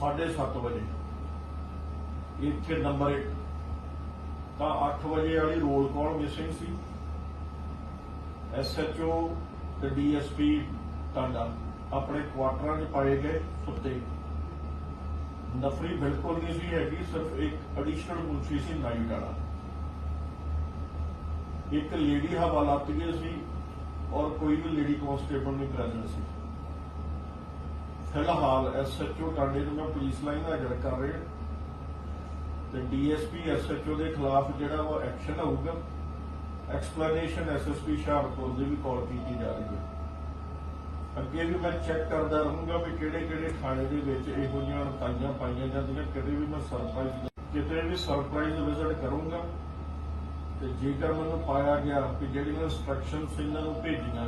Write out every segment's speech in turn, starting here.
7:30 ਵਜੇ। ਇੱਥੇ ਨੰਬਰ 1 ਤਾਂ 8 ਵਜੇ ਵਾਲੀ ਰੋਲ ਕਾਲ ਮਿਸਿੰਗ ਸੀ। ਐਸਐਚਓ ਤੇ ਡੀਐਸਪੀ ਟਾਂਡਾ ਆਪਣੇ ਕੁਆਟਰਾਂ 'ਚ ਪਾਏ ਗਏ ਸੁੱਤੇ। ਨਫਰੀ ਬਿਲਕੁਲ ਨਹੀਂ ਸੀ ਹੈਗੀ, ਸਿਰਫ ਇੱਕ ਐਡੀਸ਼ਨਲ ਮੁਨਸ਼ੀ ਸੀ ਨਾਈਟ ਵਾਲਾ। ਇੱਕ ਲੇਡੀ ਹਵਾਲਾਤੀਏ ਸੀ ਔਰ ਕੋਈ ਵੀ ਲੇਡੀ ਕਾਂਸਟੇਬਲ ਨਹੀਂ ਪ੍ਰੈਜ਼ੈਂਟ ਸੀ। ਫਿਲਹਾਲ ਐਸਐਚਓ ਟਾਂਡੇ ਨੂੰ ਮੈਂ ਪੁਲਿਸ ਲਾਈਨ ਹਾਜ਼ਰ ਕਰ ਰਿਹਾ ਤੇ ਡੀਐਸਪੀ ਐਸਐਚਓ ਦੇ ਖਿਲਾਫ ਜਿਹੜਾ ਉਹ ਐਕਸ਼ਨ ਹੋਊਗਾ। ਐਕਸਪਲੇਨੇਸ਼ਨ ਐਸਐਸਪੀ ਹੁਸ਼ਿਆਰਪੁਰ ਦੀ ਵੀ ਕਾਲ ਕੀਤੀ ਜਾ ਰਹੀ ਹੈ। ਅੱਗੇ ਵੀ ਮੈਂ ਚੈੱਕ ਕਰਦਾ ਰਹੂੰਗਾ ਵੀ ਕਿਹੜੇ ਕਿਹੜੇ ਥਾਣੇ ਦੇ ਵਿੱਚ ਇਹੋ ਜਿਹੀਆਂ ਅਣਤਾਈਆਂ ਪਾਈਆਂ ਜਾਂਦੀਆਂ, ਕਿਤੇ ਵੀ ਮੈਂ ਸਰਪ੍ਰਾਈਜ਼ ਕਿਤੇ ਵੀ ਸਰਪ੍ਰਾਈਜ਼ ਵਿਜ਼ਿਟ ਕਰੂੰਗਾ। ਤੇ ਜੇਕਰ ਮੈਨੂੰ ਪਾਇਆ ਗਿਆ ਕਿ ਜਿਹੜੀਆਂ ਇਨਸਟਰਕਸ਼ਨਸ ਇਹਨਾਂ ਨੂੰ ਭੇਜੀਆਂ,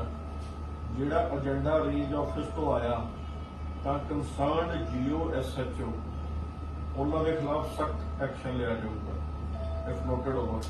ਜਿਹੜਾ ਏਜੰਡਾ ਰੇਂਜ ਆਫਿਸ ਤੋਂ ਆਇਆ ਤਾਂ ਕੰਸਰਨਡ ਜੀਓ ਐਸਐਚਓ ਉਹਨਾਂ ਦੇ ਖਿਲਾਫ ਸਖਤ ਐਕਸ਼ਨ ਲਿਆ ਜਾਊਗਾ। If noted over